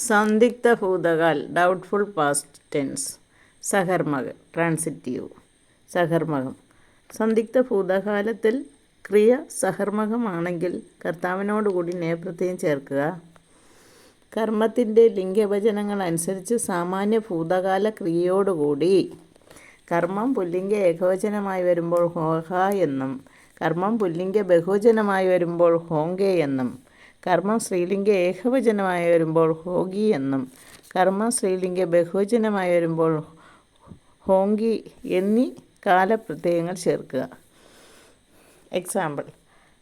സന്ദിഗ്ധ ഭൂതകാൽ doubtful past tense സഹർമക transitive സഹർമകം സന്ദിഗ്ധ ഭൂതകാലത്തിൽ ക്രിയ സഹർമകമാണെങ്കിൽ കർത്താവിനോടുകൂടി നേപ്രത്യം ചേർക്കുക. കർമ്മത്തിന്റെ ലിംഗവചനങ്ങൾ അനുസരിച്ച് സാമാന്യ ഭൂതകാല ക്രിയയോടുകൂടി കർമ്മം പുല്ലിംഗ ഏകവചനമായി വരുമ്പോൾ ഹോഹ എന്നും കർമ്മം പുല്ലിംഗ ബഹുവചനമായി വരുമ്പോൾ ഹോങ്കെ എന്നും കർമ്മം സ്ത്രീലിംഗ ഏകവചനമായി വരുമ്പോൾ ഹോഗി എന്നും കർമ്മം സ്ത്രീലിംഗ ബഹുവചനമായി വരുമ്പോൾ ഹോങ്കി എന്നീ കാലപ്രത്യയങ്ങൾ ചേർക്കുക. എക്സാമ്പിൾ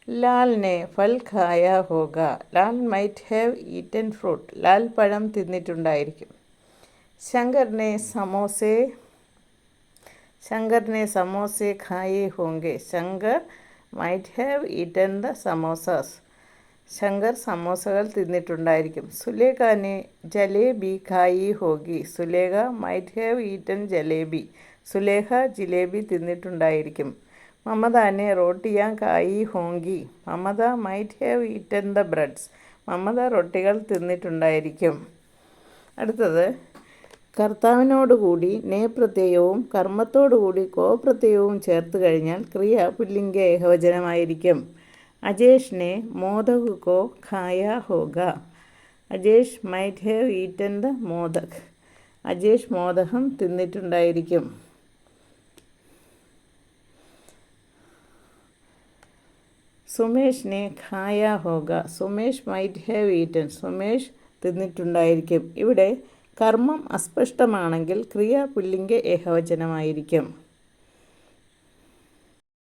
ലാലിനെ ഫൽ ഖായ ഹോഗ. Lal might have eaten fruit Lal പഴം തിന്നിട്ടുണ്ടായിരിക്കും. ശങ്കറിനെ സമോസേ ശങ്കറിനെ സമോസേ ഖായേ ഹോങ്കെ. Shankar might have eaten the samosas Shankar സമോസകൾ തിന്നിട്ടുണ്ടായിരിക്കും. സുലേഖാനെ ജലേബി ഖായി ഹോഗി. Sulekha might have eaten jalebi. Sulekha jalebi തിന്നിട്ടുണ്ടായിരിക്കും. മമതാനെ റോട്ടിയാ കായി Hongqi. Mamata might have eaten the breads. Mamata റൊട്ടികൾ തിന്നിട്ടുണ്ടായിരിക്കും. അടുത്തത് കർത്താവിനോടുകൂടി നേപ്രത്യയവും കർമ്മത്തോടുകൂടി കോപ്രത്യയവും ചേർത്ത് കഴിഞ്ഞാൽ ക്രിയ പുല്ലിംഗ ഏകവചനമായിരിക്കും. അജേഷിനെ മോദക് കോ ഖായ ഹോഗ. Ajesh might have eaten the modak. Ajesh മോദകം തിന്നിട്ടുണ്ടായിരിക്കും. സുമേഷിനെ ഖായ ഹോഗ. Sumesh might have eaten. Sumesh തിന്നിട്ടുണ്ടായിരിക്കും. ഇവിടെ കർമ്മം അസ്പഷ്ടമാണെങ്കിൽ ക്രിയ പുല്ലിംഗ ഏകവചനമായിരിക്കും.